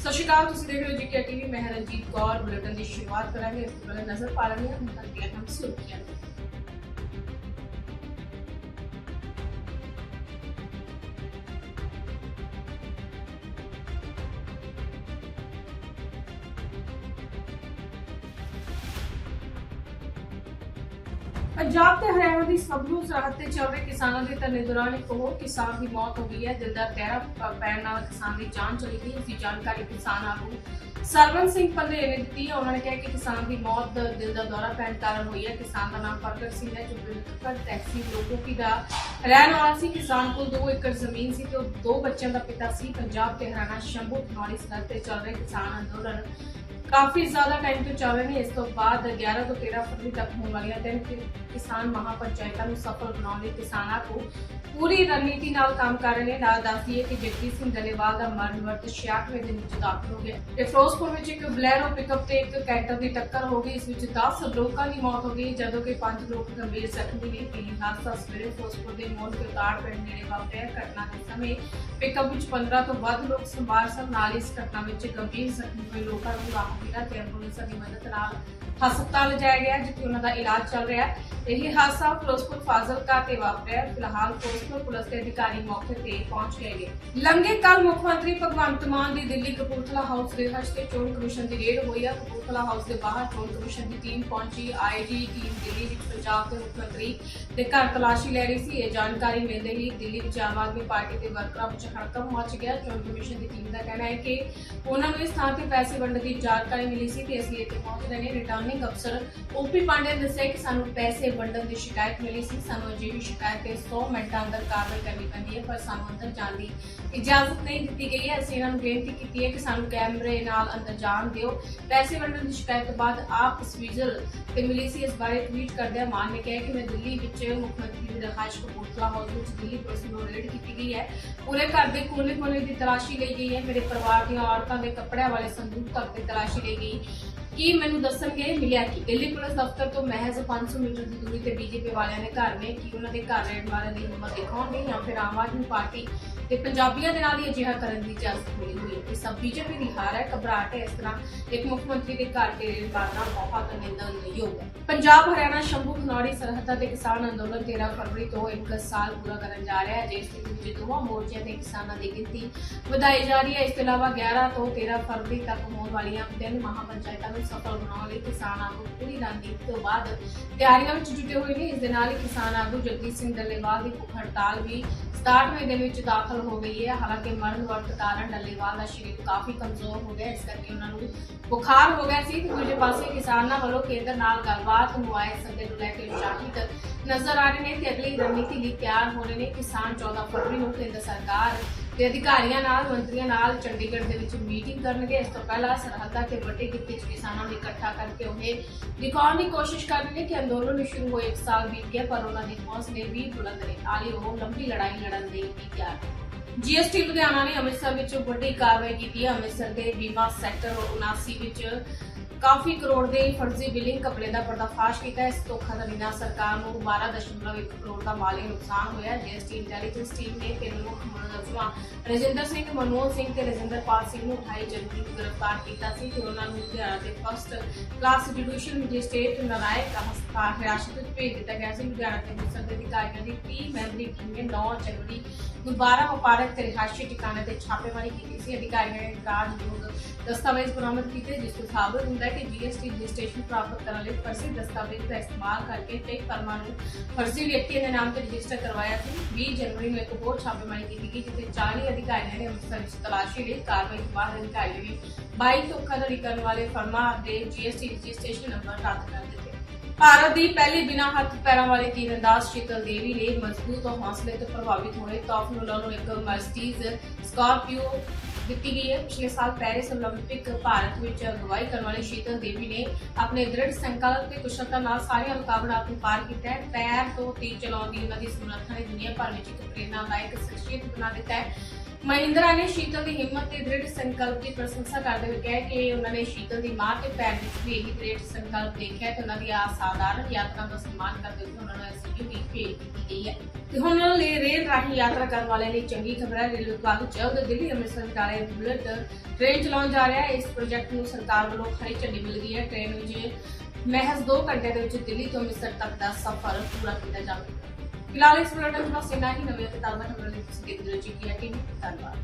ਸਤਿ ਸ਼੍ਰੀ ਅਕਾਲ, ਤੁਸੀਂ ਦੇਖ ਰਹੇ ਹੋ ਜੀ ਕਿ ਟੀਵੀ ਮੈਂ ਹਾਂ ਰਣਜੀਤ ਕੌਰ। ਬੁਲੇਟਿਨ ਦੀ ਸ਼ੁਰੂਆਤ ਕਰਾਂਗੇ, ਇਸ ਤੋਂ ਪਹਿਲਾਂ ਨਜ਼ਰ ਪਾ ਲੈਂਦੇ ਹਾਂ, ਹੁਣ ਤੱਕ ਦੀਆਂ ਸੁਰਖੀਆਂ। ਪੰਜਾਬ ਤੇ ਹਰਿਆਣਾ ਦੀ ਸਬਲੂ ਸਰਹੱਦ ਤੇ ਚੱਲ ਰਹੇ ਕਿਸਾਨਾਂ ਦੇ ਧਰਨੇ ਦੌਰਾਨ ਇੱਕ ਹੋਰ ਕਿਸਾਨ ਦੀ ਮੌਤ ਹੋ ਗਈ ਹੈ। ਦਿਲ ਦਾ ਦਹਿਰਾ ਪੈਣ ਨਾਲ ਕਿਸਾਨ ਦੀ ਜਾਨ ਚਲੀ ਗਈ। ਇਸ ਦੀ ਜਾਣਕਾਰੀ ਕਿਸਾਨ ਆਗੂ ਸਰਵਨ ਸਿੰਘ ਪੰਦੇ ਨੇ ਦਿੱਤੀ ਹੈ। ਉਹਨਾਂ ਨੇ ਕਿਹਾ ਕਿ ਕਿਸਾਨ ਦੀ ਮੌਤ ਦਿਲ ਦਾ ਦੌਰਾ ਪੈਣ ਕਾਰਨ ਹੋਈ ਹੈ। ਕਿਸਾਨ ਦਾ ਨਾਮ ਪ੍ਰਗਟ ਸਿੰਘ ਹੈ, ਜੋ ਬਿਲਕੁਲ ਟੈਕਸੀ ਲੋਕੋਕੀ ਦਾ ਰਹਿਣ ਵਾਲਾ ਸੀ ਕਿਸਾਨ ਕੋਲ 2 ਏਕੜ ਜ਼ਮੀਨ ਸੀ ਤੇ ਉਹ ਦੋ ਬੱਚਿਆਂ ਦਾ ਪਿਤਾ ਸੀ। ਪੰਜਾਬ ਤੇ ਹਰਿਆਣਾ ਸ਼ੰਭੂ ਥਨੌਲੀ ਸਰਹੱਦ ਤੇ ਚੱਲ ਰਹੇ ਕਿਸਾਨ ਅੰਦੋਲਨ ਕਾਫੀ ਜ਼ਿਆਦਾ ਟਾਈਮ ਤੋਂ ਚੱਲ ਰਹੇ ਨੇ। ਇਸ ਤੋਂ ਬਾਅਦ 11 ਤੋਂ 13 ਫਰਵਰੀ ਤੱਕ ਹੋਣ ਵਾਲੀਆਂ ਤਿੰਨ ਕਿਸਾਨ ਮਹਾਪੰਚਾਇਤਾਂ ਨੂੰ ਸਫਲ ਬਣਾਉਣ ਲਈ ਕਿਸਾਨਾਂ ਕੋ ਪੂਰੀ ਰਣਨੀਤੀ ਨਾਲ ਕੰਮ ਕਰ ਰਹੇ ਨੇ। ਨਾਲ ਦੱਸਦੀਏ ਕਿ ਜਗਜੀਤ ਸਿੰਘ ਡਲੇਵਾਲ ਦਾ ਮਰਨ ਵਰਤ 66ਵੇਂ ਦਿਨ ਵਿੱਚ ਦਾਖਲ ਹੋ ਗਿਆ। ਤੇ ਫਿਰੋਜ਼ਪੁਰ ਵਿੱਚ ਇੱਕ ਬਲੈਰੋ ਪਿਕਅਪ ਤੇ ਇੱਕ ਕੈਂਟਰ ਦੀ ਟੱਕਰ ਹੋ ਗਈ। ਇਸ ਵਿੱਚ 10 ਲੋਕਾਂ ਦੀ ਮੌਤ ਹੋ ਗਈ। ਜਦੋਂ ਕਿ 5 ਲੋਕ ਗੰਭੀਰ ਜ਼ਖਮੀ ਨੇ। ਇਹ ਹਾਦਸਾ ਸਵੇਰੇ ਫਿਰੋਜ਼ਪੁਰ ਦੇ ਮੌਤ ਕੇ ਉਤਾੜ ਪਿੰਡ ਨੇੜੇ ਵਾਪਰਿਆ ਘਟਨਾ ਦੇ ਸਮੇਂ ਪਿਕਅਪ ਵਿੱਚ 15 ਤੋਂ ਵੱਧ ਲੋਕ ਸਵਾਰ ਸਨ। ਨਾਲ ਇਸ ਘਟਨਾ ਵਿੱਚ ਗੰਭੀਰ ਜ਼ਖਮੀ ਹੋਏ ਲੋਕਾਂ ਨੂੰ ਰਾਹਤ ਮਿਲਾ। ਤੇ ਐਂਬੂਲੈਂਸ ਦੀ ਮਦਦ ਨਾਲ ਹਸਪਤਾਲ ਲਿਜਾਇਆ ਗਿਆ, ਜਿੱਥੇ ਉਹਨਾਂ ਦਾ ਇਲਾਜ ਚੱਲ ਰਿਹਾ ਹੈ। ਇਹ ਹਾਦਸਾ ਫਿਰੋਜ਼ਪੁਰ ਫਾਜ਼ਿਲਕਾ ਤੇ ਵਾਪਰਿਆ। ਫਿਲਹਾਲ ਫਿਰੋਜ਼ਪੁਰ ਪੁਲਿਸ ਦੇ ਅਧਿਕਾਰੀ ਮੌਕੇ ਤੇ ਪਹੁੰਚ ਗਏ ਨੇ ਲੰਗੇ ਕੱਲ ਮੁੱਖ ਮੰਤਰੀ ਭਗਵੰਤ ਮਾਨ ਦੀ ਦਿੱਲੀ ਕਪੂਰਥਲਾ ਹਾਊਸ ਰਿਹਾਇਸ਼ ਤੇ ਚੋਣ ਕਮਿਸ਼ਨ ਦੀ ਰੇਡ ਹੋਈ ਹੈ ਕਪੂਰਥਲਾ ਹਾਊਸ ਦੇ ਬਾਹਰ ਚੋਣ ਕਮਿਸ਼ਨ ਦੀ ਟੀਮ ਪਹੁੰਚੀ। ਆਈਜੀ ਟੀਮ ਦਿੱਲੀ ਵਿੱਚ ਪੰਜਾਬ ਦੇ ਮੁੱਖ ਮੰਤਰੀ ਦੇ ਘਰ ਤਲਾਸ਼ੀ ਲੈ ਰਹੀ ਸੀ। ਇਹ ਜਾਣਕਾਰੀ ਮਿਲਦੇ ਹੀ ਦਿੱਲੀ ਵਿੱਚ ਆਮ ਆਦਮੀ ਪਾਰਟੀ ਦੇ ਵਰਕਰਾਂ ਵਿੱਚ ਹੜਕੰਪ ਮਚ ਗਿਆ। ਚੋਣ ਕਮਿਸ਼ਨ ਦੀ ਟੀਮ ਦਾ ਕਹਿਣਾ ਹੈ ਕਿ ਉਹਨਾਂ ਨੂੰ ਇਸ ਥਾਂ ਤੇ ਪੈਸੇ ਵੰਡਣ ਦੀ ਜਾਣਕਾਰੀ ਮਿਲੀ ਸੀ ਤੇ ਅਸੀਂ ਇੱਥੇ ਪਹੁੰਚ ਰਹੇ ਨੇ ਰਿਟਰਨਿੰਗ ਅਫਸਰ ਓਪੀ ਪਾਂਡੇ ਨੇ ਦੱਸਿਆ ਕਿ ਸਾਨੂੰ ਪੈਸੇ ਵੰਡਣ ਦੀ ਸ਼ਿਕਾਇਤ ਮਿਲੀ ਸੀ। ਸਾਨੂੰ ਅਜਿਹੀ ਸ਼ਿਕਾਇਤ ਤੇ 100 ਮਿੰਟਾਂ ਅੰਦਰ ਕਾਰਵਾਈ ਕਰਨੀ ਪੈਂਦੀ ਹੈ, ਪਰ ਸਾਨੂੰ ਅੰਦਰ ਜਾਣ ਦੀ ਇਜਾਜ਼ਤ ਨਹੀਂ ਦਿੱਤੀ ਗਈ ਹੈ। ਅਸੀਂ ਇਹਨਾਂ ਨੂੰ ਬੇਨਤੀ ਕੀਤੀ ਹੈ ਕਿ ਸਾਨੂੰ ਕੈਮਰੇ ਨਾਲ ਅੰਦਰ ਜਾਣ ਦਿਓ। ਪੈਸੇ ਵੰਡਣ ਦੀ ਸ਼ਿਕਾਇਤ ਤੋਂ ਬਾਅਦ ਆਪ ਸਵੀਜ਼ਲ ਤੇ ਮਿਲੀ ਸੀ। ਇਸ ਬਾਰੇ ਟਵੀਟ ਕਰਦਿਆਂ ਮਾਨ ਨੇ ਕਿਹਾ ਕਿ ਮੈਂ ਦਿੱਲੀ ਵਿੱਚ ਮੁੱਖ ਮੰਤਰੀ ਦੀ ਰਹਾਇਸ਼ ਕਪੂਰਥਲਾ ਹਾਊਸ ਵਿੱਚ ਦਿੱਲੀ ਪੁਲਿਸ ਨੂੰ ਰੇਡ ਕੀਤੀ ਗਈ ਹੈ। ਪੂਰੇ ਘਰ ਦੇ ਕੋਨੇ ਕੋਨੇ ਦੀ ਤਲਾਸ਼ੀ ਲਈ ਗਈ ਹੈ। ਮੇਰੇ ਪਰਿਵਾਰ ਦੀਆਂ ਔਰਤਾਂ ਦੇ ਕੱਪੜਿਆਂ ਵਾਲੇ ਸੰਦੂਕ ਤੱਕ ਦੀ ਤਲਾਸ਼ੀ ਲਈ ਗਈ। ਕੀ ਮੈਨੂੰ ਦੱਸਣਗੇ ਮਿਲਿਆ ਕਿ? ਦਿੱਲੀ ਪੁਲਿਸ ਦਫ਼ਤਰ ਤੋਂ ਮਹਿਜ਼ 500 ਮੀਟਰ ਦੀ ਦੂਰੀ ਤੇ ਬੀਜੇਪੀ ਵਾਲਿਆਂ ਦੇ ਘਰ ਨੇ, ਕਿ ਉਹਨਾਂ ਦੇ ਘਰ ਰੇਡ ਮਾਰਨ ਦੀ ਹਿੰਮਤ ਦਿਖਾਉਣਗੇ ਜਾਂ ਫਿਰ ਆਮ ਆਦਮੀ ਪਾਰਟੀ ਤੇ ਪੰਜਾਬੀਆਂ ਦੇ ਨਾਲ ਹੀ ਅਜਿਹਾ ਕਰਨ ਦੀ ਇਜਾਜ਼ਤ ਮਿਲੀ ਹੋਈ ਹੈ? ਇਹ ਸਭ ਬੀਜੇਪੀ ਦੀ ਹਾਰ ਹੈ, ਘਬਰਾਹਟ ਹੈ, ਇਸ ਤਰ੍ਹਾਂ ਇੱਕ ਮੁੱਖ ਮੰਤਰੀ ਦੇ ਘਰ ਤੇ ਰੇਡ ਮਾਰਨਾ ਬਹੁਤ ਨਿੰਦਣਯੋਗ ਹੈ। ਪੰਜਾਬ, ਹਰਿਆਣਾ, ਸ਼ੰਭੂ ਖਨੌਰੀ ਸਰਹੱਦ ਤੇ ਕਿਸਾਨ ਅੰਦੋਲਨ 13 ਫਰਵਰੀ ਤੋਂ ਇੱਕ ਸਾਲ ਪੂਰਾ ਕਰਨ ਜਾ ਰਿਹਾ ਹੈ। ਜਿਸ ਦੇ ਵਿੱਚ ਦੋਵਾਂ ਮੋਰਚਿਆਂ ਤੇ ਕਿਸਾਨਾਂ ਦੀ ਗਿਣਤੀ ਵਧਾਈ ਜਾ ਰਹੀ ਹੈ। ਇਸ ਤੋਂ ਇਲਾਵਾ 11 ਤੋਂ 13 ਫਰਵਰੀ ਤੱਕ ਹੋਣ ਵਾਲੀਆਂ ਤਿੰਨ ਮਹਾਪੰਚਾਇਤਾਂ ਨੂੰ ਸਫਲ ਬਣਾਉਣ ਲਈ ਕਿਸਾਨ ਆਗੂ ਪੂਰੀ ਰਣਨੀਤੀ ਤੋਂ ਬਾਅਦ ਤਿਆਰੀਆਂ ਵਿੱਚ ਜੁਟੇ ਹੋਏ ਨੇ। ਇਸ ਦੇ ਨਾਲ ਹੀ ਕਿਸਾਨ ਆਗੂ ਜਗਦੀਪ ਸਿੰਘ ਡੱਲੇਵਾਲ ਦੀ ਭੁੱਖ ਹੜਤਾਲ ਵੀ 67ਵੇਂ ਦਿਨ ਵਿੱਚ ਦਾਖਲ ਹੋ ਗਈ ਹੈ। ਹਾਲਾਂਕਿ ਮਰਨ ਵਰਤ ਕਾਰਨ ਡੱਲੇਵਾਲ ਦਾ ਸਰੀਰ ਕਾਫੀ ਕਮਜ਼ੋਰ ਹੋ ਗਿਆ, ਇਸ ਕਰਕੇ ਉਹਨਾਂ ਨੂੰ ਬੁਖਾਰ ਹੋ ਗਿਆ ਸੀ। ਤੇ ਦੂਜੇ ਪਾਸੇ ਕਿਸਾਨਾਂ ਵੱਲੋਂ ਕੇਂਦਰ ਨਾਲ ਗੱਲਬਾਤ ਨੂੰ ਆਏ ਸੱਦੇ ਨੂੰ ਲੈ ਕੇ ਉਤਸ਼ਾਹਿਤ ਨਜ਼ਰ ਆ ਰਹੇ ਨੇ ਤੇ ਅਗਲੀ ਰਣਨੀਤੀ ਲਈ ਤਿਆਰ ਹੋ ਰਹੇ ਨੇ ਕਿਸਾਨ 14 ਫਰਵਰੀ ਨੂੰ ਕੇਂਦਰ ਸਰਕਾਰ ਦੇ ਅਧਿਕਾਰੀਆਂ ਨਾਲ, ਮੰਤਰੀਆਂ ਨਾਲ ਚੰਡੀਗੜ੍ਹ ਦੇ ਵਿੱਚ ਮੀਟਿੰਗ ਕਰਨਗੇ। ਇਸ ਤੋਂ ਪਹਿਲਾਂ ਸਰਹੱਦਾਂ ਤੇ ਵੱਡੀ ਗਿਣਤੀ 'ਚ ਕਿਸਾਨਾਂ ਨੂੰ ਇਕੱਠਾ ਕਰਕੇ ਉਹਨੇ ਦਿਖਾਉਣ ਦੀ ਕੋਸ਼ਿਸ਼ ਕਰ ਰਹੇ ਨੇ ਕਿ ਅੰਦੋਲਨ ਸ਼ੁਰੂ ਹੋਏ, ਇੱਕ ਸਾਲ ਬੀਤ ਗਿਆ, ਪਰ ਉਹਨਾਂ ਦੇ ਹੌਸਲੇ ਵੀ ਬੁਲੰਦ ਨੇ। ਆਲੀ ਉਹ ਲੰਬੀ ਲੜਾਈ ਲੜਨ ਦੇ ਲਈ ਤਿਆਰ ਨੇ। ਜੀਐਸਟੀ ਲੁਧਿਆਣਾ ਨੇ ਅੰਮ੍ਰਿਤਸਰ ਵਿੱਚ ਵੱਡੀ ਕਾਰਵਾਈ ਕੀਤੀ ਹੈ। ਅੰਮ੍ਰਿਤਸਰ ਦੇ ਬੀਮਾ ਸੈਕਟਰ 79 ਵਿੱਚ ਕਾਫੀ ਕਰੋੜ ਦੇ ਫਰਜ਼ੀ ਬਿਲਿੰਗ ਕਪੜੇ ਦਾ ਪਰਦਾਫਾਸ਼ ਕੀਤਾ ਹੈ। ਇਸ ਧੋਖਾਧੜੀ ਨਾਲ ਸਰਕਾਰ ਨੂੰ 12.1 ਕਰੋੜ ਦਾ ਮਾਲੀ ਨੁਕਸਾਨ ਹੋਇਆ ਜੀਐਸਟੀ ਇੰਟੈਲੀਜੈਂਸ ਟੀਮ ਨੇ ਤਿੰਨ ਮੁੱਖ ਮੁਲਜ਼ਮਾਂ ਰਜਿੰਦਰ ਸਿੰਘ, ਮਨਮੋਹਨ ਸਿੰਘ ਤੇ ਰਜਿੰਦਰਪਾਲ ਸਿੰਘ ਨੂੰ 28 ਜਨਵਰੀ ਨੂੰ ਗ੍ਰਿਫਤਾਰ ਕੀਤਾ ਸੀ ਤੇ ਉਹਨਾਂ ਨੂੰ ਲੁਧਿਆਣਾ ਦੇ first class judicial magistrate Narayan ਹਸਪਤਾਲ ਹਿਰਾਸਤ ਵਿੱਚ ਭੇਜ ਦਿੱਤਾ ਗਿਆ ਸੀ। ਲੁਧਿਆਣਾ ਦੇ ਮੁਸਲ ਦੇ ਅਧਿਕਾਰੀਆਂ ਦੀ 30 ਮੈਂਬਰੀ ਟੀਮ ਨੇ 9 ਜਨਵਰੀ ਨੂੰ 12 ਵਪਾਰਕ ਤੇ ਰਿਹਾਇਸ਼ੀ ਟਿਕਾਣੇ ਤੇ ਛਾਪੇਮਾਰੀ ਕੀਤੀ ਸੀ। ਅਧਿਕਾਰੀਆਂ ਨੇ ਕਾਰਜਯੋਗ ਦਸਤਾਵੇਜ਼ ਬਰਾਮਦ ਕੀਤੇ, ਜਿਸ ਤੋਂ ਸਾਬਤ ਹੁੰਦਾ ਹੈ ਕਿ ਜੀਐਸਟੀ ਰਜਿਸਟ੍ਰੇਸ਼ਨ ਪ੍ਰਾਪਤ ਕਰਨ ਲਈ ਫਰਜ਼ੀ ਦਸਤਾਵੇਜ਼ ਦਾ ਇਸਤੇਮਾਲ ਕਰਕੇ ਕਈ ਫਰਮਾਂ ਨੂੰ ਫਰਜ਼ੀ ਵਿਅਕਤੀਆਂ ਦੇ ਨਾਮ ਤੇ ਰਜਿਸਟਰ ਕਰਵਾਇਆ ਸੀ। 20 ਜਨਵਰੀ ਨੂੰ ਇੱਕ ਹੋਰ ਛਾਪੇਮਾਰੀ ਕੀਤੀ ਗਈ, ਜਿੱਥੇ 40 ਅਧਿਕਾਰੀਆਂ ਨੇ ਅੰਮ੍ਰਿਤਸਰ ਵਿੱਚ ਤਲਾਸ਼ੀ ਲਈ ਕਾਰਵਾਈ ਤੋਂ ਬਾਅਦ ਅਧਿਕਾਰੀਆਂ ਨੇ 22 ਧੋਖਾਧੜੀ ਕਰਨ ਵਾਲੇ ਫਰਮਾਂ ਦੇ ਜੀਐਸਟੀ ਰਜਿਸਟ੍ਰੇਸ਼ਨ ਨੰਬਰ ਰੱਦ ਕਰ ਦਿੱਤੇ। ਭਾਰਤ ਦੀ ਪਹਿਲੀ ਬਿਨਾਂ ਹੱਥ ਪੈਰਾਂ ਵਾਲੀ ਤੀਰੰਦਾਜ਼ ਸ਼ੀਤਲ ਦੇਵੀ ਨੇ ਮਜ਼ਬੂਤ ਹੌਸਲੇ ਤੋਂ ਪ੍ਰਭਾਵਿਤ ਹੋਏ। ਤੌਫਨੂਲਾ ਨੂੰ ਇੱਕ ਮਰਸੀਡੀਜ਼ ਸਕਾਰਪੀਓ ਦਿੱਤੀ ਗਈ ਹੈ ਪਿਛਲੇ ਸਾਲ ਪੈਰਿਸ 올림픽 ਭਾਰਤ ਵਿੱਚ ਅਗਵਾਈ ਕਰਨ ਵਾਲੀ ਸ਼ੀਤਲ ਦੇਵੀ ਨੇ ਆਪਣੇ ਦ੍ਰਿੜ ਸੰਕਲਪ ਤੇ ਕੁਸ਼ਲਤਾ ਨਾਲ ਸਾਰੀਆਂ ਰੁਕਾਵਟਾਂ ਨੂੰ ਪਾਰ ਕੀਤਾ ਹੈ ਪੈਰ ਤੋਂ ਤੀਰ ਚਲਾਉਣ ਦੀ ਉਹਨਾਂ ਦੀ ਸਮਰੱਥਾ ਨੇ ਦੁਨੀਆ ਭਰ ਵਿੱਚ ਇੱਕ ਪ੍ਰੇਰਨਾਦਾਇਕ ਸ਼ਖਸੀਅਤ ਬਣਾ ਦਿੱਤਾ ਹੈ ਮਹਿੰਦਰਾ ਨੇ ਸ਼ੀਤਲ ਦੀ ਹਿੰਮਤ ਤੇ ਦ੍ਰਿੜ ਸੰਕਲਪ ਦੀ ਪ੍ਰਸ਼ੰਸਾ ਕਰਦੇ ਹੋਏ ਕਿਹਾ ਕਿ ਉਹਨਾਂ ਨੇ ਸ਼ੀਤਲ ਦੀ ਮਾਂ ਤੇ ਪੈਰ ਵਿੱਚ ਵੀ ਇਹੀ ਦ੍ਰਿੜ ਸੰਕਲਪ ਦੇਖਿਆ ਤੇ ਉਹਨਾਂ ਦੀ ਅਸਾਧਾਰਨ ਯਾਤਰਾ ਦਾ ਸਨਮਾਨ ਕਰਦੇ ਹੋਏ ਉਹਨਾਂ ਨੂੰ ਐਸਯੂਵੀ ਭੇਟ ਕੀਤੀ ਗਈ ਹੈ ਤੇ ਹੁਣ ਲਈ ਰੇਲ ਰਾਹੀਂ ਯਾਤਰਾ ਕਰਨ ਵਾਲਿਆਂ ਲਈ ਚੰਗੀ ਖਬਰ ਹੈ ਰੇਲ ਵਿਭਾਗ ਜਲਦ ਦਿੱਲੀ ਅੰਮ੍ਰਿਤਸਰ ਵਿਚਾਲੇ ਬੁਲਟ ਟ੍ਰੇਨ ਚਲਾਉਣ ਜਾ ਰਿਹਾ ਹੈ। ਇਸ ਪ੍ਰੋਜੈਕਟ ਨੂੰ ਸਰਕਾਰ ਵੱਲੋਂ ਹਰੀ ਝੰਡੀ ਮਿਲ ਗਈ ਹੈ। ਟ੍ਰੇਨ ਵਿੱਚ ਮਹਿਜ਼ 2 ਘੰਟੇ ਦੇ ਵਿੱਚ ਦਿੱਲੀ ਤੋਂ ਅੰਮ੍ਰਿਤਸਰ ਤੱਕ ਦਾ ਸਫ਼ਰ ਪੂਰਾ ਕੀਤਾ ਜਾਵੇਗਾ ਫਿਲਹਾਲ ਇਸ ਪ੍ਰੋਜੈਕਟ ਦਾ ਸਿਨਾ ਹੀ। ਨਵੀਆਂ ਕਿਤਾਬਾਂ ਖਬਰਾਂ ਲਈ ਤੁਸੀਂ ਦੇਖਦੇ ਰਹੋ। ਜੀ ਕੀ ਹੈ ਧੰਨਵਾਦ।